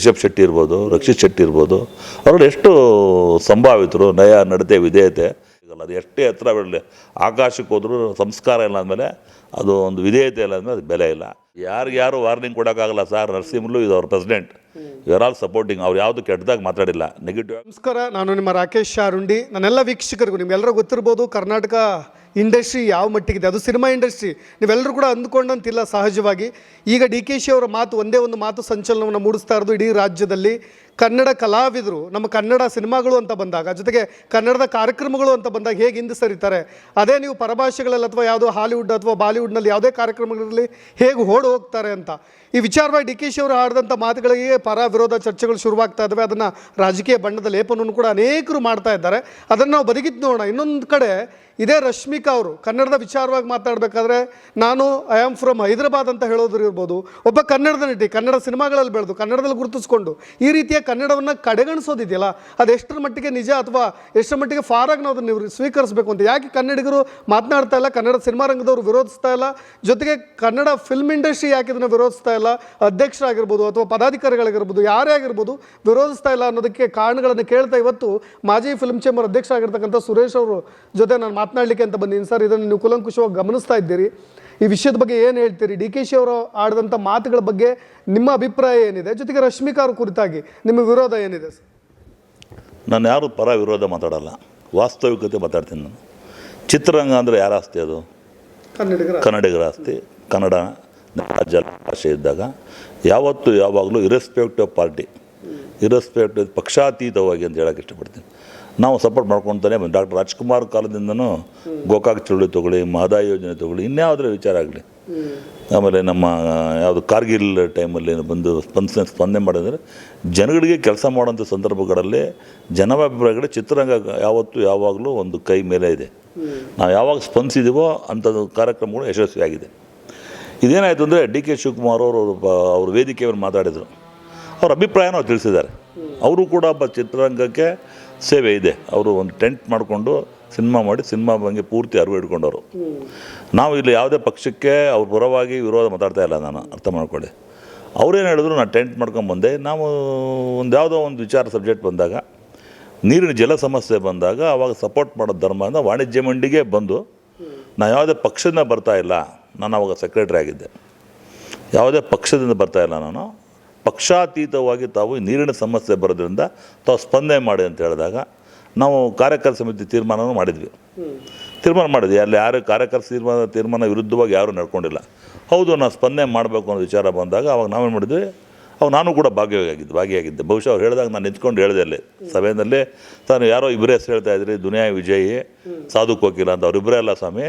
ರಿಷಬ್ ಶೆಟ್ಟಿ ಇರ್ಬೋದು, ರಕ್ಷಿತ್ ಶೆಟ್ಟಿ ಇರ್ಬೋದು ಅವರು ಎಷ್ಟು ಸಂಭಾವಿತರು, ನಯ, ನಡತೆ, ವಿಧೇಯತೆ ಅದು ಎಷ್ಟೇ ಹತ್ರ ಬಿಡಲಿ, ಆಕಾಶಕ್ಕೆ ಹೋದರೂ ಸಂಸ್ಕಾರ ಇಲ್ಲ ಅಂದಮೇಲೆ ಅದು ಒಂದು ವಿಧೇಯತೆ ಇಲ್ಲ ಅಂದಮೇಲೆ ಅದು ಬೆಲೆ ಇಲ್ಲ. ಯಾರಿಗ್ಯಾರು ವಾರ್ನಿಂಗ್ ಕೊಡೋಕ್ಕಾಗಲ್ಲ ಸರ್ ನರಸಿಂಹಲು ಇದು ಅವ್ರ ಪ್ರೆಸಿಡೆಂಟ್ ಆರ್ ಆಲ್ ಸಪೋರ್ಟಿಂಗ್ ಅವ್ರು ಯಾವುದು ಕೆಟ್ಟದಾಗ ಮಾತಾಡಿಲ್ಲ. ನೆಗೆಟಿವ್ ನಮಸ್ಕಾರ, ನಾನು ನಿಮ್ಮ ರಾಕೇಶ್ ಶಾರುಂಡಿ. ನನ್ನೆಲ್ಲ ವೀಕ್ಷಕರಿಗೂ ನಿಮ್ಗೆಲ್ಲರೂ ಗೊತ್ತಿರ್ಬೋದು, ಕರ್ನಾಟಕ ಇಂಡಸ್ಟ್ರಿ ಯಾವ ಮಟ್ಟಿಗಿದೆ? ಅದು ಸಿನಿಮಾ ಇಂಡಸ್ಟ್ರಿ. ನೀವೆಲ್ಲರೂ ಕೂಡ ಅಂದ್ಕೊಂಡಂತಿಲ್ಲ ಸಹಜವಾಗಿ. ಈಗ ಡಿ ಕೆ ಶಿ ಅವರ ಮಾತು ಒಂದೇ ಒಂದು ಮಾತು ಸಂಚಲನವನ್ನು ಮೂಡಿಸ್ತಾ ಇರೋದು ಇಡೀ ರಾಜ್ಯದಲ್ಲಿ. ಕನ್ನಡ ಕಲಾವಿದರು, ನಮ್ಮ ಕನ್ನಡ ಸಿನಿಮಾಗಳು ಅಂತ ಬಂದಾಗ, ಜೊತೆಗೆ ಕನ್ನಡದ ಕಾರ್ಯಕ್ರಮಗಳು ಅಂತ ಬಂದಾಗ ಹೇಗೆ ಹಿಂದೆ ಸರಿತಾರೆ? ಅದೇ ನೀವು ಪರಭಾಷೆಗಳಲ್ಲಿ ಅಥವಾ ಯಾವುದೋ ಹಾಲಿವುಡ್ ಅಥವಾ ಬಾಲಿವುಡ್ನಲ್ಲಿ ಯಾವುದೇ ಕಾರ್ಯಕ್ರಮಗಳಲ್ಲಿ ಹೇಗೆ ಓಡಿ ಹೋಗ್ತಾರೆ ಅಂತ. ಈ ವಿಚಾರವಾಗಿ ಡಿ ಕೆ ಶಿ ಅವರು ಆಡಿದಂಥ ಮಾತುಗಳಿಗೆ ಪರ ವಿರೋಧ ಚರ್ಚೆಗಳು ಶುರುವಾಗ್ತಾ ಇದ್ದಾವೆ. ಅದನ್ನು ರಾಜಕೀಯ ಬಣ್ಣದ ಲೇಪನವನ್ನು ಕೂಡ ಅನೇಕರು ಮಾಡ್ತಾ ಇದ್ದಾರೆ. ಅದನ್ನು ನಾವು ಬದುಕಿದ್ದು ನೋಡೋಣ. ಇನ್ನೊಂದು ಕಡೆ ಇದೇ ರಶ್ಮಿಕಾ ಅವರು ಕನ್ನಡದ ವಿಚಾರವಾಗಿ ಮಾತಾಡಬೇಕಾದ್ರೆ ನಾನು ಐ ಆಮ್ ಫ್ರಮ್ ಹೈದರಾಬಾದ್ ಅಂತ ಹೇಳೋದ್ರು ಇರ್ಬೋದು, ಒಬ್ಬ ಕನ್ನಡದ ನಟಿ, ಕನ್ನಡ ಸಿನಿಮಾಗಳಲ್ಲಿ ಬೆಳೆದು ಕನ್ನಡದಲ್ಲಿ ಗುರುತಿಸ್ಕೊಂಡು ಈ ರೀತಿಯ ಕನ್ನಡವನ್ನು ಕಡೆಗಣಿಸೋದಿದೆಯಲ್ಲ, ಅದು ಎಷ್ಟರ ಮಟ್ಟಿಗೆ ನಿಜ ಅಥವಾ ಎಷ್ಟರ ಮಟ್ಟಿಗೆ ಫಾರಾಗಿ ನಾವು ಅದನ್ನು ಸ್ವೀಕರಿಸಬೇಕು ಅಂತ? ಯಾಕೆ ಕನ್ನಡಿಗರು ಮಾತನಾಡ್ತಾ ಇಲ್ಲ, ಕನ್ನಡ ಸಿನಿಮಾ ರಂಗದವರು ವಿರೋಧಿಸ್ತಾ ಇಲ್ಲ? ಜೊತೆಗೆ ಕನ್ನಡ ಫಿಲ್ಮ್ ಇಂಡಸ್ಟ್ರಿ ಯಾಕೆ ಇದನ್ನು ವಿರೋಧಿಸ್ತಾ ಇಲ್ಲ? ಅಧ್ಯಕ್ಷರಾಗಿರ್ಬೋದು ಅಥವಾ ಪದಾಧಿಕಾರಿಗಳಾಗಿರ್ಬೋದು, ಯಾರೇ ಆಗಿರ್ಬೋದು ವಿರೋಧಿಸ್ತಾ ಇಲ್ಲ ಅನ್ನೋದಕ್ಕೆ ಕಾರಣಗಳನ್ನು ಕೇಳ್ತಾ ಇವತ್ತು ಮಾಜಿ ಫಿಲ್ಮ್ ಚೇಂಬರ್ ಅಧ್ಯಕ್ಷರಾಗಿರ್ತಕ್ಕಂಥ ಸುರೇಶ್ ಅವರು ಜೊತೆ ನಾನು ಮಾತನಾಡಲಿಕ್ಕೆ ಅಂತ ಬಂದೀನಿ ಸರ್ ಇದನ್ನು ನೀವು ಕುಲಂಕುಷವಾಗಿ ಗಮನಿಸ್ತಾ ಇದ್ದೀರಿ. ಈ ವಿಷಯದ ಬಗ್ಗೆ ಏನು ಹೇಳ್ತೀರಿ? ಡಿ ಕೆ ಶಿ ಅವರು ಆಡಿದಂಥ ಮಾತುಗಳ ಬಗ್ಗೆ ನಿಮ್ಮ ಅಭಿಪ್ರಾಯ ಏನಿದೆ? ಜೊತೆಗೆ ರಶ್ಮಿಕಾ ಅವ್ರ ಕುರಿತಾಗಿ ನಿಮ್ಮ ವಿರೋಧ ಏನಿದೆ ಸರ್? ನಾನು ಯಾರು ಪರ ವಿರೋಧ ಮಾತಾಡಲ್ಲ. ವಾಸ್ತವಿಕತೆ ಮಾತಾಡ್ತೀನಿ ನಾನು. ಚಿತ್ರರಂಗ ಅಂದರೆ ಯಾರ ಆಸ್ತಿ ಅದು? ಕನ್ನಡಿಗರ ಕನ್ನಡಿಗರ ಆಸ್ತಿ. ಕನ್ನಡ ರಾಜ್ಯ ಭಾಷೆ ಇದ್ದಾಗ ಯಾವತ್ತೂ ಯಾವಾಗಲೂ ಇರೆಸ್ಪೆಕ್ಟಿವ್ ಆಫ್ ಪಾರ್ಟಿ ಇರೆಸ್ಪೆಕ್ಟಿವ್ ಪಕ್ಷಾತೀತವಾಗಿ ಅಂತ ಹೇಳೋಕ್ಕೆ ಇಷ್ಟಪಡ್ತೀನಿ. ನಾವು ಸಪೋರ್ಟ್ ಮಾಡ್ಕೊತಾನೆ ಡಾಕ್ಟರ್ ರಾಜ್ಕುಮಾರ್ ಕಾಲದಿಂದನೂ ಗೋಕಾಕ್ ಚಳುವಳಿ ತಗೊಳ್ಳಿ, ಮಹದಾಯಿ ಯೋಜನೆ ತಗೊಳ್ಳಿ, ಇನ್ಯಾವುದರ ವಿಚಾರ ಆಗಲಿ. ಆಮೇಲೆ ನಮ್ಮ ಯಾವುದು ಕಾರ್ಗಿಲ್ ಟೈಮಲ್ಲಿ ಬಂದು ಸ್ಪಂದನೆ ಸ್ಪಂದನೆ ಮಾಡಿದರೆ ಜನಗಳಿಗೆ ಕೆಲಸ ಮಾಡೋಂಥ ಸಂದರ್ಭಗಳಲ್ಲಿ ಜನಭಿಪ್ರಾಯಗಳು ಚಿತ್ರರಂಗ ಯಾವತ್ತೂ ಯಾವಾಗಲೂ ಒಂದು ಕೈ ಮೇಲೆ ಇದೆ. ನಾವು ಯಾವಾಗ ಸ್ಪಂದಿಸಿದೀವೋ ಅಂಥದ್ದು ಕಾರ್ಯಕ್ರಮಗಳು ಯಶಸ್ವಿಯಾಗಿದೆ. ಇದೇನಾಯಿತು ಅಂದರೆ ಡಿ ಕೆ ಶಿವಕುಮಾರ್ ಅವರು, ಅವ್ರ ವೇದಿಕೆಯವರು ಮಾತಾಡಿದರು. ಅವ್ರ ಅಭಿಪ್ರಾಯನ ಅವ್ರು ತಿಳಿಸಿದ್ದಾರೆ. ಅವರು ಕೂಡ ಚಿತ್ರರಂಗಕ್ಕೆ ಸೇವೆ ಇದೆ. ಅವರು ಒಂದು ಟೆಂಟ್ ಮಾಡಿಕೊಂಡು ಸಿನಿಮಾ ಮಾಡಿ ಸಿನಿಮಾ ಬಗ್ಗೆ ಪೂರ್ತಿ ಅರಿವು ಇಟ್ಕೊಂಡವರು ನಾವು ಇಲ್ಲಿ ಯಾವುದೇ ಪಕ್ಷಕ್ಕೆ ಅವ್ರ ಪರವಾಗಿ ವಿರೋಧ ಮಾತಾಡ್ತಾ ಇಲ್ಲ ನಾನು, ಅರ್ಥ ಮಾಡ್ಕೊಳ್ಳಿ. ಅವ್ರೇನು ಹೇಳಿದ್ರು ನಾನು ಟೆಂಟ್ ಮಾಡ್ಕೊಂಬಂದೆ ನಾವು ಒಂದು ಯಾವುದೋ ಒಂದು ವಿಚಾರ ಸಬ್ಜೆಕ್ಟ್ ಬಂದಾಗ, ನೀರಿನ ಜಲ ಸಮಸ್ಯೆ ಬಂದಾಗ, ಅವಾಗ ಸಪೋರ್ಟ್ ಮಾಡೋ ಧರ್ಮ ಅಂದರೆ ವಾಣಿಜ್ಯ ಮಂಡಿಗೆ ಬಂದು ನಾನು ಯಾವುದೇ ಪಕ್ಷದಿಂದ ಬರ್ತಾ ಇಲ್ಲ. ನಾನು ಅವಾಗ ಸೆಕ್ರೆಟ್ರಿ ಆಗಿದ್ದೆ. ಯಾವುದೇ ಪಕ್ಷದಿಂದ ಬರ್ತಾ ಇಲ್ಲ ನಾನು. ಪಕ್ಷಾತೀತವಾಗಿ ತಾವು ನೀರಿನ ಸಮಸ್ಯೆ ಬರೋದ್ರಿಂದ ತಾವು ಸ್ಪಂದನೆ ಮಾಡಿ ಅಂತ ಹೇಳಿದಾಗ ನಾವು ಕಾರ್ಯಕರ್ತ ಸಮಿತಿ ತೀರ್ಮಾನವನ್ನು ಮಾಡಿದ್ವಿ. ತೀರ್ಮಾನ ಮಾಡಿದ್ವಿ. ಅಲ್ಲಿ ಯಾರು ಕಾರ್ಯಕರ್ತ ತೀರ್ಮಾನ ತೀರ್ಮಾನ ವಿರುದ್ಧವಾಗಿ ಯಾರೂ ನಡ್ಕೊಂಡಿಲ್ಲ. ಹೌದು, ನಾವು ಸ್ಪಂದನೆ ಮಾಡಬೇಕು ಅನ್ನೋ ವಿಚಾರ ಬಂದಾಗ ಅವಾಗ ನಾವೇನು ಮಾಡಿದ್ವಿ? ಅವಾಗ ನಾನು ಕೂಡ ಭಾಗಿಯಾಗಿದ್ದೆ ಭಾಗಿಯಾಗಿದ್ದೆ. ಬಹುಶಃ ಅವ್ರು ಹೇಳಿದಾಗ ನಾನು ನಿಂತ್ಕೊಂಡು ಹೇಳಿದೆ ಅಲ್ಲಿ ಸಭೆಯಲ್ಲಿ. ತಾನು ಯಾರೋ ಇಬ್ಬರೇ ಹೆಸರು ಹೇಳ್ತಾ ಇದ್ರಿ, ದುನಿಯಾ ವಿಜಯ್, ಸಾಧು ಕೋಕಿಲ ಅಂತ ಅವರಿಬ್ಬರೇ ಅಲ್ಲ ಸ್ವಾಮಿ.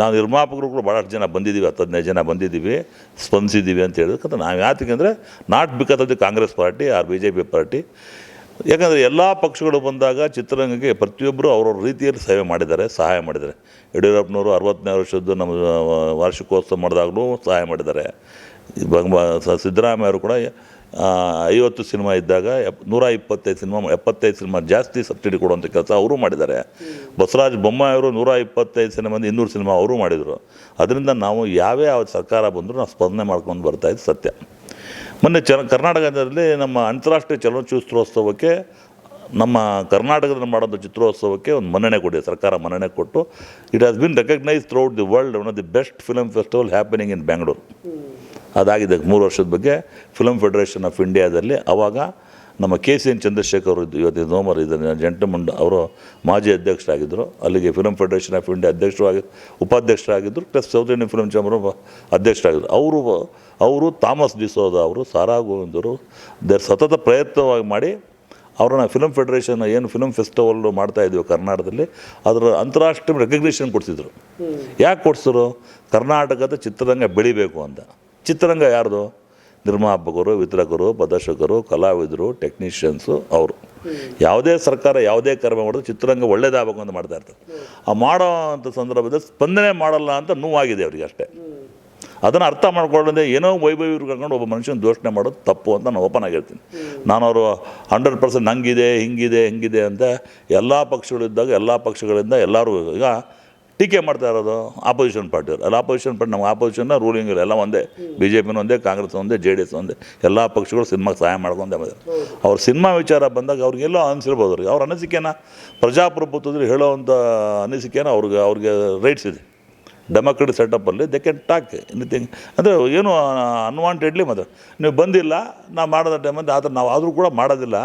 ನಾವು ನಿರ್ಮಾಪಕರು ಕೂಡ ಭಾಳಷ್ಟು ಜನ ಬಂದಿದ್ದೀವಿ ಹತ್ತು ಹದಿನೈದು ಜನ ಬಂದಿದ್ದೀವಿ, ಸ್ಪಂದಿಸಿದ್ದೀವಿ ಅಂತ ಹೇಳಿದ್ರೆ. ನಾವು ಯಾತಕ್ಕೆ ಅಂದರೆ not because of the Congress party or B J P party. ಯಾಕಂದರೆ ಎಲ್ಲ ಪಕ್ಷಗಳು ಬಂದಾಗ ಚಿತ್ರರಂಗಕ್ಕೆ ಪ್ರತಿಯೊಬ್ಬರು ಅವ್ರವ್ರ ರೀತಿಯಲ್ಲಿ ಸೇವೆ ಮಾಡಿದ್ದಾರೆ, ಸಹಾಯ ಮಾಡಿದ್ದಾರೆ. ಯಡಿಯೂರಪ್ಪನವರು ಅರವತ್ತನೇ ವರ್ಷದ್ದು ನಮ್ಮ ವಾರ್ಷಿಕೋತ್ಸವ ಮಾಡಿದಾಗಲೂ ಸಹಾಯ ಮಾಡಿದ್ದಾರೆ. ಸಿದ್ದರಾಮಯ್ಯ ಅವರು ಕೂಡ ಐವತ್ತು ಸಿನಿಮಾ ಇದ್ದಾಗ ಎಪ್ ನೂರ ಇಪ್ಪತ್ತೈದು ಸಿನಿಮಾ, ಎಪ್ಪತ್ತೈದು ಸಿನಿಮಾ ಜಾಸ್ತಿ ಸಬ್ಸಿಡಿ ಕೊಡುವಂಥ ಕೆಲಸ ಅವರು ಮಾಡಿದ್ದಾರೆ. ಬಸವರಾಜ ಬೊಮ್ಮಾಯಿ ಅವರು ನೂರ ಇಪ್ಪತ್ತೈದು ಸಿನಿಮಾ, ಇನ್ನೂರು ಸಿನಿಮಾ ಅವರು ಮಾಡಿದರು. ಅದರಿಂದ ನಾವು ಯಾವೇ ಯಾವ ಸರ್ಕಾರ ಬಂದರೂ ನಾವು ಸ್ಪಂದನೆ ಮಾಡ್ಕೊಂಡು ಬರ್ತಾಯಿದ್ದು ಸತ್ಯ. ಮೊನ್ನೆ ಚಲ ಕರ್ನಾಟಕದಲ್ಲಿ ನಮ್ಮ ಅಂತಾರಾಷ್ಟ್ರೀಯ ಚಲನಚಿತ್ರೋತ್ಸವಕ್ಕೆ, ನಮ್ಮ ಕರ್ನಾಟಕದಲ್ಲಿ ಮಾಡೋಂಥ ಚಿತ್ರೋತ್ಸವಕ್ಕೆ ಒಂದು ಮನ್ನಣೆ ಕೊಡಿ ಸರ್ಕಾರ ಮನ್ನಣೆ ಕೊಟ್ಟು it has been recognised throughout the world one of the best film festival happening in Bangalore ಅದಾಗಿದೆ ಮೂರು ವರ್ಷದ ಬಗ್ಗೆ ಫಿಲಮ್ ಫೆಡರೇಷನ್ ಆಫ್ ಇಂಡಿಯಾದಲ್ಲಿ ಆವಾಗ ನಮ್ಮ ಕೆ ಸಿ ಎನ್ ಚಂದ್ರಶೇಖರ್ ಅವರು ಇವತ್ತು ನೋಮರ್ ಇದ್ದಾರೆ. ಜಂಟಮಂಡ್ ಅವರು ಮಾಜಿ ಅಧ್ಯಕ್ಷರಾಗಿದ್ದರು. ಅಲ್ಲಿಗೆ ಫಿಲಮ್ ಫೆಡರೇಷನ್ ಆಫ್ ಇಂಡಿಯಾ ಅಧ್ಯಕ್ಷರಾಗಿ ಉಪಾಧ್ಯಕ್ಷರಾಗಿದ್ದರು. Plus South Indian film chamber ಅಧ್ಯಕ್ಷರಾಗಿದ್ದರು. ಅವರು ಅವರು ಥಾಮಸ್ ಡಿಸೋದ ಅವರು ಸಾರಾ ಗೋವಿಂದರು ದೇರ್ ಸತತ ಪ್ರಯತ್ನವಾಗಿ ಮಾಡಿ ಅವ್ರನ್ನ ಫಿಲಮ್ ಫೆಡರೇಷನ್ ಏನು ಫಿಲಮ್ ಫೆಸ್ಟಿವಲ್ ಮಾಡ್ತಾ ಇದ್ವಿ ಕರ್ನಾಟಕದಲ್ಲಿ ಅದರ ಅಂತಾರಾಷ್ಟ್ರೀಯ ರೆಕಗ್ನಿಷನ್ ಕೊಡ್ತಿದ್ರು ಯಾಕೆ ಕೊಡ್ಸಿದ್ರು? ಕರ್ನಾಟಕದ ಚಿತ್ರರಂಗ ಬೆಳಿಬೇಕು ಅಂತ. ಚಿತ್ರರಂಗ ಯಾರ್ದು? ನಿರ್ಮಾಪಕರು ವಿತರಕರು, ಪ್ರದರ್ಶಕರು, ಕಲಾವಿದರು ಟೆಕ್ನಿಷಿಯನ್ಸು ಅವರು. ಯಾವುದೇ ಸರ್ಕಾರ ಯಾವುದೇ ಕರ್ಮ ಮಾಡಿದ್ರು ಚಿತ್ರರಂಗ ಒಳ್ಳೇದಾಗಬೇಕು ಅಂತ ಮಾಡ್ತಾ ಇರ್ತಾರೆ. ಆ ಮಾಡೋ ಅಂಥ ಸಂದರ್ಭದಲ್ಲಿ ಸ್ಪಂದನೆ ಮಾಡಲ್ಲ ಅಂತ ನೋವಾಗಿದೆ ಅವರಿಗೆ ಅಷ್ಟೇ. ಅದನ್ನು ಅರ್ಥ ಮಾಡ್ಕೊಳ್ಳದೆ ಏನೋ ವೈಭವ ಕರ್ಕೊಂಡು ಒಬ್ಬ ಮನುಷ್ಯನ ದೋಷಣೆ ಮಾಡೋದು ತಪ್ಪು ಅಂತ ನಾನು ಓಪನ್ ಆಗಿರ್ತೀನಿ. ನಾನು ಅವರು ಹಂಡ್ರೆಡ್ ಪರ್ಸೆಂಟ್ ಹಂಗಿದೆ ಹಿಂಗಿದೆ ಹಿಂಗಿದೆ ಅಂತ ಎಲ್ಲ ಪಕ್ಷಗಳಿದ್ದಾಗ ಎಲ್ಲ ಪಕ್ಷಗಳಿಂದ ಎಲ್ಲರೂ ಈಗ ಟೀಕೆ ಮಾಡ್ತಾ ಇರೋದು ಆಪೋಸಿಷನ್ ಪಾರ್ಟಿಯವರು ಅಲ್ಲಿ ಆಪೋಸಿಷನ್ ಪಾರ್ಟಿ ನಮ್ಮ ಆಪೋಸಿಷನ್ನ ರೂಲಿಂಗ್ ಎಲ್ಲ ಒಂದೇ. ಬಿ ಜೆ ಪಿನೂ ಒಂದೇ, ಕಾಂಗ್ರೆಸ್ ಒಂದೇ ಜೆ ಡಿ ಎಸ್ ಒಂದೇ. ಎಲ್ಲ ಪಕ್ಷಗಳು ಸಿನಿಮಾಗೆ ಸಹಾಯ ಮಾಡ್ಕೊಂಡೇ ಬಂದರು ಅವ್ರ ಸಿನಿಮಾ ವಿಚಾರ ಬಂದಾಗ ಅವ್ರಿಗೆಲ್ಲೋ ಅನಿಸಿರ್ಬೋದು ಅವ್ರಿಗೆ. ಅವ್ರ ಅನಿಸಿಕೆನ ಪ್ರಜಾಪ್ರಭುತ್ವದಲ್ಲಿ ಹೇಳೋವಂಥ ಅನಿಸಿಕೆನ ಅವ್ರಿಗೆ ಅವ್ರಿಗೆ ರೈಟ್ಸ್ ಇದೆ. ಡೆಮೋಕ್ರೆಟಿಕ್ ಸೆಟಪ್ಪಲ್ಲಿ ದೆ ಕ್ಯಾನ್ ಟಾಕ್ ಎನಿಥಿಂಗ್ ಅಂದರೆ ಏನು ಅನ್ವಾಂಟೆಡ್ಲಿ ಮತ್ತು ನೀವು ಬಂದಿಲ್ಲ ನಾವು ಮಾಡೋದ ಟೈಮಲ್ಲಿ ಆದರೆ ನಾವು ಆದರೂ ಕೂಡ ಮಾಡೋದಿಲ್ಲ.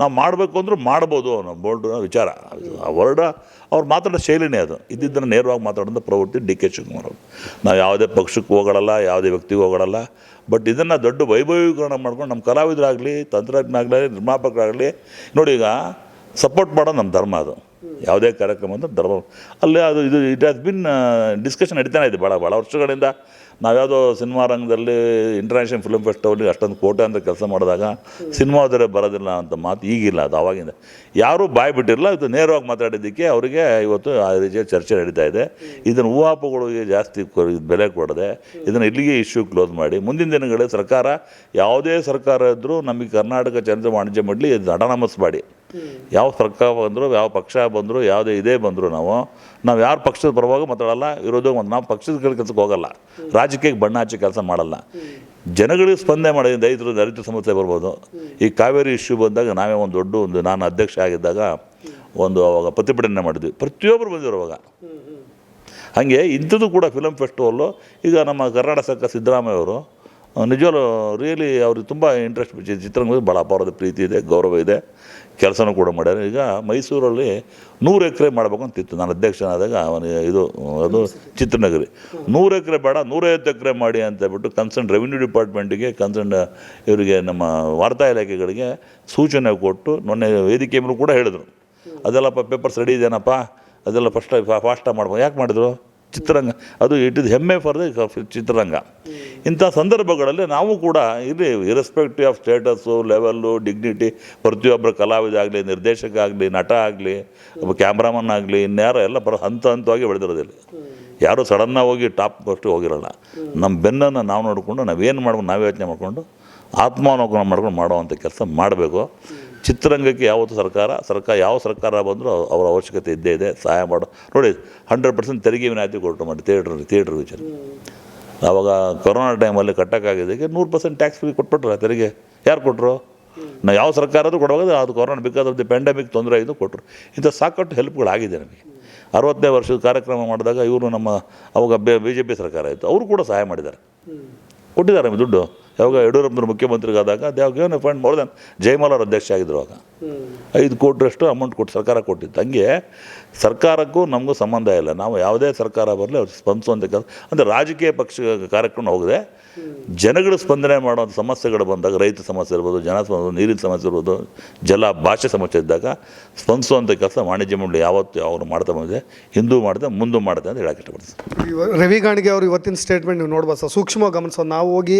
ನಾವು ಮಾಡಬೇಕು ಅಂದರೂ ಮಾಡ್ಬೋದು ಅನ್ನೋ ಬೋಲ್ಡ್ ವಿಚಾರ. ಆ ವರ್ಡ ಅವ್ರು ಮಾತಾಡೋ ಶೈಲಿನೇ ಅದು. ಇದ್ದಿದ್ದನ್ನು ನೇರವಾಗಿ ಮಾತಾಡೋದು ಪ್ರವೃತ್ತಿ ಡಿ ಕೆ ಶಿವಕುಮಾರ್ ಅವರು. ನಾವು ಯಾವುದೇ ಪಕ್ಷಕ್ಕೆ ಹೋಗೋಲ್ಲ ಯಾವುದೇ ವ್ಯಕ್ತಿಗೆ ಹೋಗೋಲ್ಲ ಬಟ್ ಇದನ್ನು ದೊಡ್ಡ ವೈಭವೀಕರಣ ಮಾಡ್ಕೊಂಡು ನಮ್ಮ ಕಲಾವಿದರಾಗಲಿ ತಂತ್ರಜ್ಞಾಗಲಿ ನಿರ್ಮಾಪಕರಾಗಲಿ, ನೋಡಿ ಈಗ ಸಪೋರ್ಟ್ ಮಾಡೋದು ನಮ್ಮ ಧರ್ಮ ಅದು. ಯಾವುದೇ ಕಾರ್ಯಕ್ರಮ ಅಂದ್ರೆ ಧರ್ಮ. ಅಲ್ಲಿ ಅದು ಇದು ಇಟ್ ಹ್ಯಾಸ್ ಬಿನ್ ಡಿಸ್ಕಷನ್ ನಡೀತಾನೆ ಇದೆ ಭಾಳ ಭಾಳ ವರ್ಷಗಳಿಂದ. ನಾವ್ಯಾವುದೋ ಸಿನಿಮಾ ರಂಗದಲ್ಲಿ ಇಂಟರ್ನ್ಯಾಷನಲ್ ಫಿಲ್ಮ್ ಫೆಸ್ಟಿವಲ್ಗೆ ಅಷ್ಟೊಂದು ಕೋಟೆ ಅಂತ ಕೆಲಸ ಮಾಡಿದಾಗ ಸಿನಿಮಾದರೆ ಬರೋದಿಲ್ಲ ಅಂತ ಮಾತು ಈಗಿಲ್ಲ ಅದು ಆವಾಗಿಂದ. ಯಾರೂ ಬಾಯ್ ಬಿಟ್ಟಿರಲ್ಲ ಇದು ನೇರವಾಗಿ ಮಾತಾಡಿದ್ದಕ್ಕೆ ಅವರಿಗೆ ಇವತ್ತು ಆ ರೀತಿಯ ಚರ್ಚೆ ನಡೀತಾ ಇದೆ. ಇದನ್ನು ಊಹಾಪುಗಳಿಗೆ ಜಾಸ್ತಿ ಬೆಲೆ ಕೊಡದೆ ಇದನ್ನು ಇಲ್ಲಿಗೆ ಇಶ್ಯೂ ಕ್ಲೋಸ್ ಮಾಡಿ, ಮುಂದಿನ ದಿನಗಳಲ್ಲಿ ಸರ್ಕಾರ ಯಾವುದೇ ಸರ್ಕಾರ ಇದ್ದರೂ ನಮಗೆ ಕರ್ನಾಟಕ ಚಂದ್ರ ವಾಣಿಜ್ಯ ಮಾಡಲಿ ಇದು ಅಟಾನಮಸ್ ಮಾಡಿ. ಯಾವ ಸರ್ಕಾರ ಬಂದರೂ ಯಾವ ಪಕ್ಷ ಬಂದರೂ ಯಾವುದೇ ಇದೇ ಬಂದರೂ ನಾವು ನಾವು ಯಾರು ಪಕ್ಷದ ಪರವಾಗಿ ಮಾತಾಡಲ್ಲ ಇರೋದು ಒಂದು ನಾವು ಪಕ್ಷದ ಕೆಲಸಕ್ಕೆ ಹೋಗಲ್ಲ. ರಾಜಕೀಯಕ್ಕೆ ಬಣ್ಣ ಹಚ್ಚಿ ಕೆಲಸ ಮಾಡಲ್ಲ. ಜನಗಳಿಗೆ ಸ್ಪಂದನೆ ಮಾಡಿ ದೈತರು ದರಿದ್ರ ಸಮಸ್ಯೆ ಬರ್ಬೋದು. ಈ ಕಾವೇರಿ ಇಶ್ಯೂ ಬಂದಾಗ ನಾವೇ ಒಂದು ದೊಡ್ಡ ಒಂದು ನಾನು ಅಧ್ಯಕ್ಷ ಆಗಿದ್ದಾಗ ಒಂದು ಅವಾಗ ಪ್ರತಿಭಟನೆ ಮಾಡಿದ್ವಿ. ಪ್ರತಿಯೊಬ್ಬರು ಬಂದಿರೋ ಅವಾಗ. ಹಾಗೆ ಇಂಥದ್ದು ಕೂಡ ಫಿಲಮ್ ಫೆಸ್ಟಿವಲ್ಲು ಈಗ ನಮ್ಮ ಕರ್ನಾಟಕ ಸರ್ಕಾರ ಸಿದ್ದರಾಮಯ್ಯ ಅವರು ನಿಜವಾಗ್ಲೂ ರಿಯಲಿ ಅವ್ರಿಗೆ ತುಂಬ ಇಂಟ್ರೆಸ್ಟ್ ಚಿತ್ರರಂಗದ ಭಾಳ ಅಪಾರದ ಪ್ರೀತಿ ಇದೆ, ಗೌರವ ಇದೆ, ಕೆಲಸನೂ ಕೂಡ ಮಾಡ್ಯಾರ. ಈಗ ಮೈಸೂರಲ್ಲಿ ನೂರು ಎಕರೆ ಮಾಡಬೇಕು ಅಂತಿತ್ತು ನಾನು ಅಧ್ಯಕ್ಷನಾದಾಗ ಅವನು ಇದು, ಅದು ಚಿತ್ರನಗರಿ. ನೂರು ಎಕರೆ ಬೇಡ, ನೂರೈವತ್ತು ಎಕರೆ ಮಾಡಿ ಅಂತ ಹೇಳ್ಬಿಟ್ಟು ಕನ್ಸರ್ನ್ ರೆವಿನ್ಯೂ ಡಿಪಾರ್ಟ್ಮೆಂಟಿಗೆ ಕನ್ಸರ್ನ್ ಇವರಿಗೆ ನಮ್ಮ ವಾರ್ತಾ ಇಲಾಖೆಗಳಿಗೆ ಸೂಚನೆ ಕೊಟ್ಟು ಮೊನ್ನೆ ವೇದಿಕೆ ಮೇಲೂ ಕೂಡ ಹೇಳಿದರು. ಅದೆಲ್ಲಪ್ಪ ಪೇಪರ್ಸ್ ರೆಡಿ ಇದೆಯೇನಪ್ಪ ಅದೆಲ್ಲ ಫಸ್ಟ್ ಫಾಸ್ಟಾಗಿ ಮಾಡ್ಬೋದು ಯಾಕೆ ಮಾಡಿದ್ರು? ಚಿತ್ರರಂಗ. ಅದು ಇಟ್ ಇಸ್ ಹೆಮ್ಮೆ ಫಾರ್ ದ ಚಿತ್ರರಂಗ. ಇಂಥ ಸಂದರ್ಭಗಳಲ್ಲಿ ನಾವು ಕೂಡ ಇಲ್ಲಿ irrespective of status level dignity ಪ್ರತಿಯೊಬ್ಬರ ಕಲಾವಿದ ಆಗಲಿ, ನಿರ್ದೇಶಕ ಆಗಲಿ, ನಟ ಆಗಲಿ ಒಬ್ಬ ಕ್ಯಾಮ್ರಾಮನ್ ಆಗಲಿ, ಇನ್ಯಾರೋ ಎಲ್ಲ ಬರೋ ಹಂತ ಹಂತವಾಗಿ ಬೆಳೆದಿರೋದಿಲ್ಲ. ಯಾರು ಸಡನ್ನಾಗಿ ಹೋಗಿ ಟಾಪ್ ಅಷ್ಟು ಹೋಗಿರಲ್ಲ. ನಮ್ಮ ಬೆನ್ನನ್ನು ನಾವು ನೋಡಿಕೊಂಡು ನಾವೇನು ಮಾಡ್ಕೊಂಡು ನಾವು ಯೋಚನೆ ಮಾಡಿಕೊಂಡು ಆತ್ಮಾವಲೋಕನ ಮಾಡ್ಕೊಂಡು ಮಾಡುವಂಥ ಕೆಲಸ ಮಾಡಬೇಕು. ಚಿತ್ರರಂಗಕ್ಕೆ ಯಾವತ್ತು ಸರ್ಕಾರ ಸರ್ಕಾರ ಯಾವ ಸರ್ಕಾರ ಬಂದರೂ ಅವರ ಅವಶ್ಯಕತೆ ಇದ್ದೇ ಇದೆ, ಸಹಾಯ ಮಾಡೋ. ನೋಡಿ ಹಂಡ್ರೆಡ್ ಪರ್ಸೆಂಟ್ ತೆರಿಗೆ ವಿನಾಯಿತಿ ಕೊಟ್ಟರು ಮಾಡಿ ಥಿಯೇಟ್ರ್ ಥಿಯೇಟ್ರ್ ವಿಚಾರ. ಆವಾಗ ಕೊರೋನಾ ಟೈಮಲ್ಲಿ ಕಟ್ಟೋಕ್ಕಾಗಿದ್ದಕ್ಕೆ ನೂರು ಪರ್ಸೆಂಟ್ ಟ್ಯಾಕ್ಸ್ ಫ್ರೀ ಕೊಟ್ಬಿಟ್ರೆ ತೆರಿಗೆ. ಯಾರು ಕೊಟ್ಟರು ನಾ ಯಾವ ಸರ್ಕಾರದ್ದು ಕೊಡುವಾಗ ಅದು corona because of the pandemic ತೊಂದರೆ ಇದು ಕೊಟ್ಟರು ಇಂಥ ಸಾಕಷ್ಟು ಹೆಲ್ಪ್ಗಳಾಗಿದೆ ನಮಗೆ. ಅರವತ್ತನೇ ವರ್ಷದ ಕಾರ್ಯಕ್ರಮ ಮಾಡಿದಾಗ ಇವರು ನಮ್ಮ, ಅವಾಗ ಬಿ ಜೆ ಪಿ ಸರ್ಕಾರ ಇತ್ತು. ಅವರು ಕೂಡ ಸಹಾಯ ಮಾಡಿದ್ದಾರೆ. ಕೊಟ್ಟಿದ್ದಾರೆ ದುಡ್ಡು. ಯಾವಾಗ ಯಡಿಯೂರಪ್ಪನ ಮುಖ್ಯಮಂತ್ರಿಗಾದಾಗ ದೇವಾಗ ಫಂಡ್ ಮೋರ್ ದನ್ ಜಯಮಾಲ ಅವರು ಅಧ್ಯಕ್ಷ ಆಗಿದ್ರು ಆಗ. ಐದು ಕೋಟಿರಷ್ಟು ಅಮೌಂಟ್ ಕೊಟ್ಟು ಸರ್ಕಾರ ಕೊಟ್ಟಿತ್ತು. ಹಂಗೆ ಸರ್ಕಾರಕ್ಕೂ ನಮಗೂ ಸಂಬಂಧ ಇಲ್ಲ. ನಾವು ಯಾವುದೇ ಸರ್ಕಾರ ಬರಲಿ ಅವ್ರು ಸ್ಪಂದಿಸುವಂಥ ಕೆಲಸ ಅಂದರೆ ರಾಜಕೀಯ ಪಕ್ಷ ಕಾರ್ಯಕ್ರಮ ಹೋಗದೆ. ಜನಗಳು ಸ್ಪಂದನೆ ಮಾಡುವಂಥ ಸಮಸ್ಯೆಗಳು ಬಂದಾಗ, ರೈತ ಸಮಸ್ಯೆ ಇರ್ಬೋದು, ಜನ ಸಮಸ್ಯೆ ನೀರಿನ ಸಮಸ್ಯೆ ಇರ್ಬೋದು, ಜಲ, ಭಾಷೆ ಸಮಸ್ಯೆ ಇದ್ದಾಗ ಸ್ಪಂದಿಸುವಂಥ ಕೆಲಸ ವಾಣಿಜ್ಯ ಮಂಡಳಿ ಯಾವತ್ತು ಅವರು ಮಾಡ್ತಾ ಬಂದಿದೆ. ಹಿಂದೂ ಮಾಡಿದೆ ಮುಂದೂ ಮಾಡಿದೆ ಅಂತ ಹೇಳಕ್ಕೆ ಇಷ್ಟಪಡ್ತೀನಿ. ರವಿ ಗಾಣಿಗೆ ಅವರು ಇವತ್ತಿನ ಸ್ಟೇಟ್ಮೆಂಟ್ ನೀವು ನೋಡ್ಬೋದು ಸರ್. ಸೂಕ್ಷ್ಮವಾಗಿ ಗಮನಿಸೋದು ನಾವು ಹೋಗಿ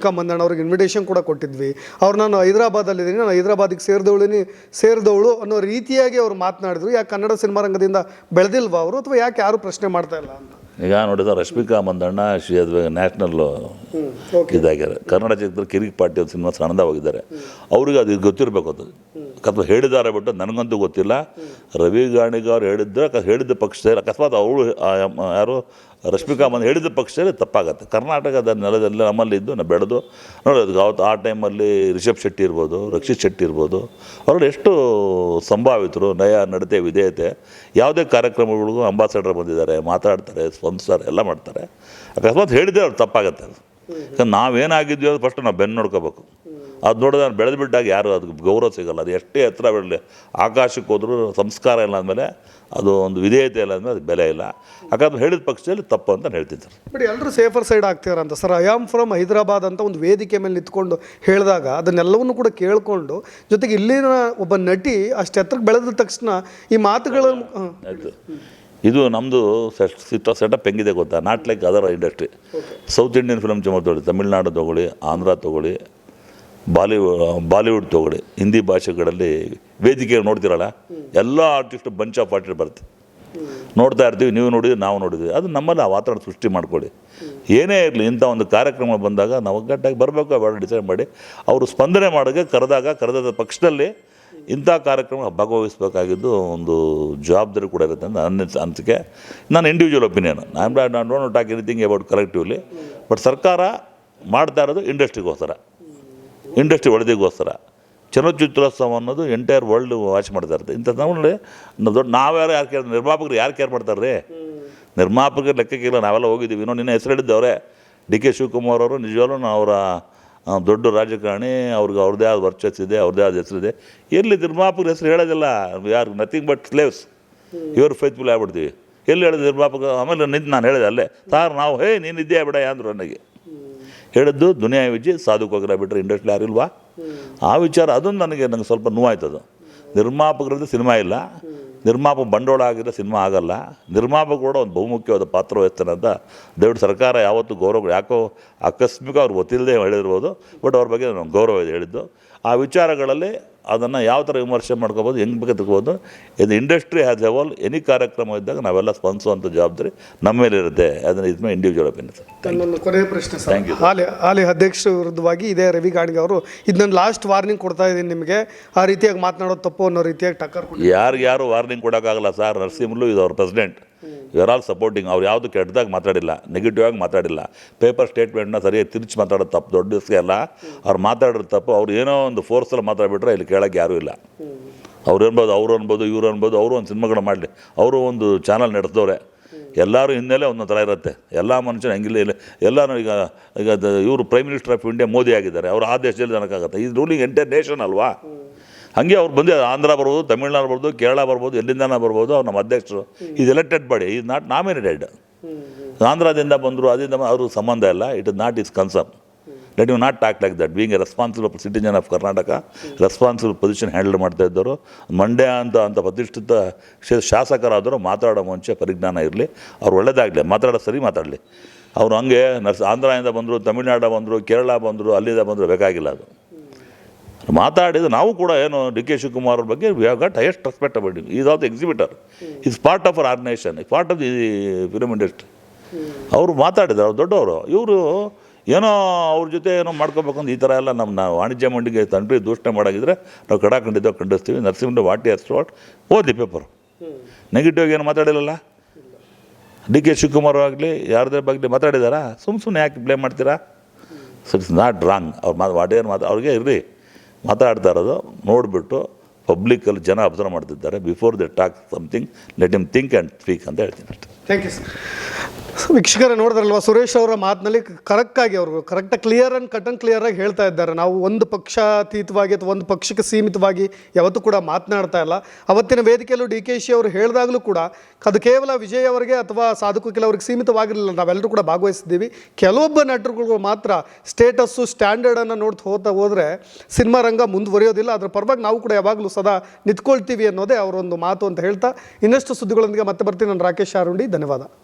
ರಶ್ಮಿಕಾ ಮಂದಣ್ಣ ಅವ್ರಿಗೆ ಇನ್ವಿಟೇಷನ್ ಕೂಡ ಕೊಟ್ಟಿದ್ವಿ. ಅವ್ರು ನಾನು ಹೈದರಾಬಾದಲ್ಲಿದ್ದೀನಿ, ನಾನು ಹೈದರಾಬಾದಿಗೆ ಸೇರಿದವಳಿನಿ, ಸೇರಿದವಳು ಅನ್ನೋ ರೀತಿಯಾಗಿ ಅವ್ರು ಮಾತನಾಡಿದ್ರು. ಯಾಕೆ ಕನ್ನಡ ಸಿನಿಮಾ ರಂಗದಿಂದ ಬೆಳೆದಿಲ್ವಾ ಅವರು ಅಥವಾ ಯಾಕೆ ಯಾರು ಪ್ರಶ್ನೆ ಮಾಡ್ತಾ ಇಲ್ಲ ಅಂತ? ಈಗ ನೋಡಿದ ರಶ್ಮಿಕಾ ಮಂದಣ್ಣ ಶ್ರೀ ಅದು ನ್ಯಾಷನಲ್ಲು ಇದಾಗ್ಯಾರ. ಕನ್ನಡ ಚಿತ್ರ ಕಿರಿಕ್ ಪಾರ್ಟಿ ಒಂದು ಸಿನಿಮಾ ಸಣ್ಣದಾಗಿದ್ದಾರೆ ಅವ್ರಿಗೆ ಅದು ಗೊತ್ತಿರಬೇಕು ಅದು. ಅಥವಾ ಹೇಳಿದ್ದಾರೆ ಬಿಟ್ಟು ನನಗಂತೂ ಗೊತ್ತಿಲ್ಲ. ರವಿ ಅವ್ರು ಹೇಳಿದ್ರೆ ಅಕ- ಹೇಳಿದ ಪಕ್ಷದಲ್ಲಿ ಅಕಸ್ಮಾತ್ ಅವಳು ಯಾರು? ರಶ್ಮಿಕಾ ಮಂದ್ ಹೇಳಿದ ಪಕ್ಷದಲ್ಲಿ ತಪ್ಪಾಗತ್ತೆ. ಕರ್ನಾಟಕದ ನೆಲದಲ್ಲಿ ನಮ್ಮಲ್ಲಿ ಇದ್ದು ನಾವು ಬೆಳೆದು ನೋಡಿ ಅದು ಅವತ್ತು ಆ ಟೈಮಲ್ಲಿ ರಿಷಬ್ ಶೆಟ್ಟಿ ಇರ್ಬೋದು ರಕ್ಷಿತ್ ಶೆಟ್ಟಿ ಇರ್ಬೋದು ಅವ್ರು ಎಷ್ಟು ಸಂಭಾವಿತರು ನಯ ನಡತೆ ವಿಧೇಯತೆ ಯಾವುದೇ ಕಾರ್ಯಕ್ರಮಗಳಿಗೂ ಅಂಬಾಸಡರ್ ಬಂದಿದ್ದಾರೆ ಮಾತಾಡ್ತಾರೆ ಸ್ಪಂದಿಸ್ತಾರೆ ಎಲ್ಲ ಮಾಡ್ತಾರೆ. ಅಕಸ್ಮಾತ್ ಹೇಳಿದ್ರೆ ಅವ್ರು ತಪ್ಪಾಗತ್ತೆ ಅದು. ಯಾಕಂದ್ರೆ ನಾವೇನಾಗಿದ್ವಿ ಅದು ಫಸ್ಟ್ ನಾವು ಬೆನ್ನು ನೋಡ್ಕೋಬೇಕು. ಅದು ನೋಡಿದ್ರೆ ನಾನು ಬೆಳೆದು ಬಿಟ್ಟಾಗ ಯಾರು ಅದಕ್ಕೆ ಗೌರವ ಸಿಗಲ್ಲ. ಅದು ಎಷ್ಟೇ ಎತ್ತರ ಬೆಳಲಿ ಆಕಾಶಕ್ಕೆ ಹೋದರೂ ಸಂಸ್ಕಾರ ಇಲ್ಲ ಅಂದಮೇಲೆ ಅದು ಒಂದು ವಿಧೇಯತೆ ಇಲ್ಲ ಅಂದಮೇಲೆ ಅದು ಬೆಲೆ ಇಲ್ಲ. ಯಾಕಂದ್ರೆ ಹೇಳಿದ ಪಕ್ಷದಲ್ಲಿ ತಪ್ಪು ಅಂತ ಹೇಳ್ತಿದ್ದಾರೆ ಬಟ್ ಎಲ್ಲರೂ safer side ಆಗ್ತಿದಾರಂತ. Sir I am from Hyderabad ಅಂತ ಒಂದು ವೇದಿಕೆ ಮೇಲೆ ನಿಂತ್ಕೊಂಡು ಹೇಳಿದಾಗ ಅದನ್ನೆಲ್ಲವನ್ನು ಕೂಡ ಕೇಳಿಕೊಂಡು ಜೊತೆಗೆ ಇಲ್ಲಿನ ಒಬ್ಬ ನಟಿ ಅಷ್ಟು ಎತ್ತರಕ್ಕೆ ಬೆಳೆದ ತಕ್ಷಣ ಈ ಮಾತುಗಳ ಹ. ಆಯಿತು ಇದು ನಮ್ಮದು ಸೆಟ್ ಸೆಟಪ್ ಹೆಂಗಿದೆ ಗೊತ್ತಾ? Not like other industry South Indian film ಜಮಾ ತೊಗೊಳ್ಳಿ ತಮಿಳ್ನಾಡು ತೊಗೊಳ್ಳಿ ಆಂಧ್ರ ತೊಗೊಳ್ಳಿ ಬಾಲಿವುಡ್ ಬಾಲಿವುಡ್ ತೊಗೊಳ್ಳಿ ಹಿಂದಿ ಭಾಷೆಗಳಲ್ಲಿ ವೇದಿಕೆ ನೋಡ್ತಿರಲ್ಲ? ಎಲ್ಲ ಆರ್ಟಿಸ್ಟ್ ಬಂಚ್ ಆಫ್ ಆರ್ಟಿಸ್ಟ್ ಬರುತ್ತೆ. ನೋಡ್ತಾ ಇರ್ತೀವಿ, ನೀವು ನೋಡಿದ್ವಿ, ನಾವು ನೋಡಿದ್ವಿ. ಅದು ನಮ್ಮಲ್ಲಿ ಆ ವಾತಾವರಣ ಸೃಷ್ಟಿ ಮಾಡ್ಕೊಳ್ಳಿ. ಏನೇ ಇರಲಿ, ಇಂಥ ಒಂದು ಕಾರ್ಯಕ್ರಮ ಬಂದಾಗ ನಾವು ಒಗ್ಗಟ್ಟಾಗಿ ಬರಬೇಕು ಬೇಡ ಡಿಸೈಡ್ ಮಾಡಿ, ಅವರು ಸ್ಪಂದನೆ ಮಾಡೋಕ್ಕೆ ಕರೆದಾಗ, ಕರೆದ ಪಕ್ಷದಲ್ಲಿ ಇಂಥ ಕಾರ್ಯಕ್ರಮ ಭಾಗವಹಿಸಬೇಕಾಗಿದ್ದು ಒಂದು ಜವಾಬ್ದಾರಿ ಕೂಡ ಇರುತ್ತೆ ಅಂತ ನನ್ನ ಅನಿಸಿಕೆ ನನ್ನ individual opinion I don't talk anything about collectively but ಸರ್ಕಾರ ಮಾಡ್ತಾ ಇರೋದು ಇಂಡಸ್ಟ್ರಿಗೋಸ್ಕರ ಇಂಡಸ್ಟ್ರಿ ಒಳದಿಗೋಸ್ಕರ. ಚಲನಚಿತ್ರೋತ್ಸವ ಅನ್ನೋದು ಎಂಟೈರ್ ವರ್ಲ್ಡ್ ವಾಚ್ ಮಾಡ್ತಾ ಇರುತ್ತೆ. ಇಂಥ ನೋಡಿ ದೊಡ್ಡ ನಾವ್ಯಾರು ಯಾರು ಕೇರ್ ನಿರ್ಮಾಪಕರು ಯಾರು ಕೇರ್ ಮಾಡ್ತಾರೆ ರೀ? ನಿರ್ಮಾಪಕರು ಲೆಕ್ಕಕ್ಕಿಲ್ಲ, ನಾವೆಲ್ಲ ಹೋಗಿದ್ದೀವಿ. ಇನ್ನೂ ನಿನ್ನ ಹೆಸರು ಹೇಳಿದ್ದವ್ರೆ ಡಿ ಕೆ ಶಿವಕುಮಾರ್ ಅವರು, ನಿಜವಾಗ್ಲೂ ಅವರ ದೊಡ್ಡ ರಾಜಕಾರಣಿ, ಅವ್ರಿಗೆ ಅವ್ರದ್ದೇ ಆದ ವರ್ಚಸ್ ಇದೆ ಅವ್ರದೇ ಆದ ಹೆಸರಿದೆ ಎಲ್ಲಿ ನಿರ್ಮಾಪಕರ ಹೆಸರು ಹೇಳೋದಿಲ್ಲ. ಯಾರು ನಥಿಂಗ್ ಬಟ್ ಸ್ಲೇವ್ಸ್ ಇವರು ಫೇತ್ಫುಲ್ ಆಗ್ಬಿಡ್ತೀವಿ. ಎಲ್ಲಿ ಹೇಳಿದ ನಿರ್ಮಾಪಕ? ಆಮೇಲೆ ನಿಂತು ನಾನು ಹೇಳಿದೆ ಅಲ್ಲೇ. ಸಾರ್, ನಾವು, ಹೇ, ನೀನು ಇದ್ದೇ ಬಿಡ ಅಂದರು ನನಗೆ. ಹೇಳಿದ್ದು, ದುನಿಯಾ ವಿಜಿ ಸಾಧುಕೋಗ್ರ ಬಿಟ್ಟರೆ ಇಂಡಸ್ಟ್ರಿ ಯಾರಿಲ್ವಾ ಆ ವಿಚಾರ, ಅದೊಂದು ನನಗೆ ನನಗೆ ಸ್ವಲ್ಪ ನೋವಾಯ್ತದು. ನಿರ್ಮಾಪಕರದ್ದು ಸಿನಿಮಾ ಇಲ್ಲ. ನಿರ್ಮಾಪಕ ಬಂಡವಾಳ ಆಗಿರೋ ಸಿನಿಮಾ ಆಗಲ್ಲ. ನಿರ್ಮಾಪ ಕೂಡ ಒಂದು ಬಹುಮುಖ್ಯವಾದ ಪಾತ್ರ ವಹಿಸ್ತಾನೆ ಅಂತ ದಯವಿಟ್ಟು ಸರ್ಕಾರ ಯಾವತ್ತೂ ಗೌರವ, ಯಾಕೋ ಆಕಸ್ಮಿಕ ಅವ್ರು ಗೊತ್ತಿಲ್ಲದೆ ಹೇಳಿರ್ಬೋದು, ಬಟ್ ಅವ್ರ ಬಗ್ಗೆ ನಾನು ಗೌರವ ಇದೆ ಹೇಳಿದ್ದು. ಆ ವಿಚಾರಗಳಲ್ಲಿ ಅದನ್ನು ಯಾವ ಥರ ವಿಮರ್ಶೆ ಮಾಡ್ಕೋಬೋದು ಹೆಂಗೆ ಬೇಕು ತಗೋಬೋದು ಇದು ಇಂಡಸ್ಟ್ರಿ ಹ್ಯಾಸ್ ವಾಲ್ ಎನಿ ಕಾರ್ಯಕ್ರಮ ಇದ್ದಾಗ ನಾವೆಲ್ಲ ಸ್ಪಂದಿಸುವಂಥ ಜವಾಬ್ದಾರಿ ನಮ್ಮ ಮೇಲೆ ಇರುತ್ತೆ. ಅದನ್ನು ಇದು ಇಂಡಿವಿಜುವಲ್ ಒಪಿನಿಯನ್ ಸರ್. ಕೊನೆಯ ಪ್ರಶ್ನೆ ಸರ್. ಯು. ಹಾಲಿ ಹಾಲಿ ಅಧ್ಯಕ್ಷರ ವಿರುದ್ಧವಾಗಿ ಇದೇ ರವಿ ಗಾಣಿಗೆ ಅವರು ಇದನ್ನ ಲಾಸ್ಟ್ ವಾರ್ನಿಂಗ್ ಕೊಡ್ತಾ ಇದ್ದೀನಿ ನಿಮಗೆ. ಆ ರೀತಿಯಾಗಿ ಮಾತನಾಡೋದು ತಪ್ಪು ಅನ್ನೋ ರೀತಿಯಾಗಿ ಟಕ್ಕರ್ ಯಾರು ಯಾರಿಗೆ ಯಾರು ವಾರ್ನಿಂಗ್ ಕೊಡೋಕ್ಕಾಗಲ್ಲ ಸರ್? ನರಸಿಂಹಲು ಇದು ಅವ್ರ ಪ್ರೆಸಿಡೆಂಟ್ ಇವರ್ ಆಲ್ ಸಪೋರ್ಟಿಂಗ್ ಅವ್ರು ಯಾವುದು ಕೆಟ್ಟದಾಗಿ ಮಾತಾಡಿಲ್ಲ ನೆಗೆಟಿವ್ ಆಗಿ ಮಾತಾಡಿಲ್ಲ. ಪೇಪರ್ ಸ್ಟೇಟ್ಮೆಂಟ್ನ ಸರಿಯಾಗಿ ತಿರುಚಿ ಮಾತಾಡೋದು ತಪ್ಪು, ದೊಡ್ಡ ವಿಷಯ ಅಲ್ಲ. ಅವ್ರು ಮಾತಾಡೋದು ತಪ್ಪು, ಅವ್ರು ಏನೋ ಒಂದು ಫೋರ್ಸಲ್ಲಿ ಮಾತಾಡ್ಬಿಟ್ರೆ ಇಲ್ಲಿ ಕೇಳೋಕ್ಕೆ ಯಾರೂ ಇಲ್ಲ. ಅವ್ರು ಅನ್ಬೋದು ಅವ್ರು ಅನ್ಬೋದು, ಇವ್ರು ಅನ್ಬೋದು, ಅವರು ಒಂದು ಸಿನಿಮಾಗಳು ಮಾಡಲಿ. ಅವರು ಒಂದು ಚಾನಲ್ ನಡೆಸಿದವ್ರೆ. ಎಲ್ಲರೂ ಹಿನ್ನೆಲೆ ಒಂದೊಂದು ಥರ ಇರುತ್ತೆ. ಎಲ್ಲ ಮನುಷ್ಯನ ಹೆಂಗಿಲ್ಲ, ಇಲ್ಲ. ಎಲ್ಲರೂ ಈಗ ಈಗ ಇವರು prime minister of India Modi ಆಗಿದ್ದಾರೆ. ಅವರು ಆ ದೇಶದಲ್ಲಿ ನನಗಾಗುತ್ತೆ ಈ ರೂಲಿಂಗ್ ಎಂಟೈರ್ ನೇಷನ್ ಅಲ್ವಾ? ಹಾಗೆ ಅವ್ರು ಬಂದು ಆಂಧ್ರ ಬರ್ಬೋದು ತಮಿಳ್ನಾಡು ಬರ್ಬೋದು ಕೇರಳ ಬರ್ಬೋದು ಎಲ್ಲಿಂದನ ಬರ್ಬೋದು ಅವ್ರು ನಮ್ಮ ಅಧ್ಯಕ್ಷರು. Is elected body is not nominated ಆಂಧ್ರದಿಂದ ಬಂದರು ಅದರಿಂದ ಅವರು ಸಂಬಂಧ ಇಲ್ಲ. It is not is concern let you not talk like that being a responsible citizen of Karnataka responsible position handle ಮಾಡ್ತಾ ಇದ್ದರು ಮಂಡ್ಯ ಅಂತ ಅಂತ ಪ್ರತಿಷ್ಠಿತ ಶಾಸಕರಾದರು ಶಾಸಕರಾದರೂ ಮಾತಾಡೋ ಮುಂಚೆ ಪರಿಜ್ಞಾನ ಇರಲಿ. ಅವ್ರು ಒಳ್ಳೆಯದಾಗಲಿ ಮಾತಾಡೋ ಸರಿ ಮಾತಾಡಲಿ. ಅವರು ಹಂಗೆ ನರ್ಸ್ ಆಂಧ್ರದಿಂದ ಬಂದರು ತಮಿಳ್ನಾಡು ಬಂದರು ಕೇರಳ ಬಂದರು ಅಲ್ಲಿಂದ ಬಂದರು ಬೇಕಾಗಿಲ್ಲ ಅದು. ಮಾತಾಡಿದ ನಾವು ಕೂಡ ಏನು ಡಿ ಕೆ ಶಿವಕುಮಾರ್ ಅವ್ರ ಬಗ್ಗೆ we have got highest respect about is of the exhibitor is part of our organisation part of the film industry ಅವರು ಮಾತಾಡಿದ್ರು, ಅವ್ರು ದೊಡ್ಡವರು. ಇವರು ಏನೋ ಅವ್ರ ಜೊತೆ ಏನೋ ಮಾಡ್ಕೋಬೇಕಂತ ಈ ಥರ ಎಲ್ಲ ನಮ್ಮ ನಾವು ವಾಣಿಜ್ಯ ಮಂಡಿಗೆ ತಂಡ್ರಿ ದೂಷಣೆ ಮಾಡಾಗಿದ್ರೆ ನಾವು ಕಡ ಖಂಡಿತ ಖಂಡಿಸ್ತೀವಿ. ನರಸಿಂಹ ವಾಟ್ ಎಸ್ ವಾಟ್ ಓದಿ ಪೇಪರ್ ನೆಗೆಟಿವ್ ಏನು ಮಾತಾಡಿಲ್ಲಲ್ಲ? ಡಿ ಕೆ ಶಿವಕುಮಾರ್ ಆಗಲಿ, ಯಾರದೇ ಬಗ್ಗೆ ಮಾತಾಡಿದಾರಾ? ಸುಮ್ಮ ಸುಮ್ಮನೆ ಯಾಕೆ ಬ್ಲೇಮ್ ಮಾಡ್ತೀರಾ? ಸೊ ಇಟ್ಸ್ ನಾಟ್ ರಾಂಗ್ ಅವ್ರು ಮಾತು ಏನು ಮಾತು ಅವ್ರಿಗೆ ಇರ್ರಿ ಮಾತಾಡ್ತಾ ಇರೋದು ನೋಡಿಬಿಟ್ಟು ಪಬ್ಲಿಕಲ್ಲಿ ಜನ ಅಬ್ಸರ್ವ್ ಮಾಡ್ತಿದ್ದಾರೆ. Before they talk something let him think and speak ಅಂತ ಹೇಳ್ತೀನಿ ಅಷ್ಟೇ. ಥ್ಯಾಂಕ್ ಯು ಸರ್ ವೀಕ್ಷಕರೇ, ನೋಡಿದ್ರಲ್ವ, ಸುರೇಶ್ ಅವರ ಮಾತಿನಲ್ಲಿ ಕರೆಕ್ಟಾಗಿ ಅವರು ಕರೆಕ್ಟಾಗಿ clear and cut and clear ಆಗಿ ಹೇಳ್ತಾ ಇದ್ದಾರೆ. ನಾವು ಒಂದು ಪಕ್ಷಾತೀತವಾಗಿ ಅಥವಾ ಒಂದು ಪಕ್ಷಕ್ಕೆ ಸೀಮಿತವಾಗಿ ಯಾವತ್ತೂ ಕೂಡ ಮಾತನಾಡ್ತಾ ಇಲ್ಲ. ಅವತ್ತಿನ ವೇದಿಕೆಯಲ್ಲೂ ಡಿ ಕೆ ಶಿ ಅವರು ಹೇಳಿದಾಗಲೂ ಕೂಡ ಅದು ಕೇವಲ ವಿಜಯ್ ಅವರಿಗೆ ಅಥವಾ ಸಾಧಕು ಕೆಲವರಿಗೆ ಸೀಮಿತವಾಗಿರಲಿಲ್ಲ. ನಾವೆಲ್ಲರೂ ಕೂಡ ಭಾಗವಹಿಸಿದ್ದೀವಿ. ಕೆಲವೊಬ್ಬ ನಟರುಗಳು ಮಾತ್ರ ಸ್ಟೇಟಸ್ಸು ಸ್ಟ್ಯಾಂಡರ್ಡನ್ನು ನೋಡ್ತಾ ಹೋಗ್ತಾ ಹೋದರೆ ಸಿನಿಮಾ ರಂಗ ಮುಂದುವರಿಯೋದಿಲ್ಲ. ಅದರ ಪರವಾಗಿ ನಾವು ಕೂಡ ಯಾವಾಗಲೂ ಸದಾ ನಿಂತ್ಕೊಳ್ತೀವಿ ಅನ್ನೋದೇ ಅವರೊಂದು ಮಾತು ಅಂತ ಹೇಳ್ತಾ ಇನ್ನಷ್ಟು ಸುದ್ದಿಗಳೊಂದಿಗೆ ಮತ್ತೆ ಬರ್ತೀನಿ. ನಾನು ರಾಕೇಶ್ ಆರುಂಡಿ ధన్యవాదాలు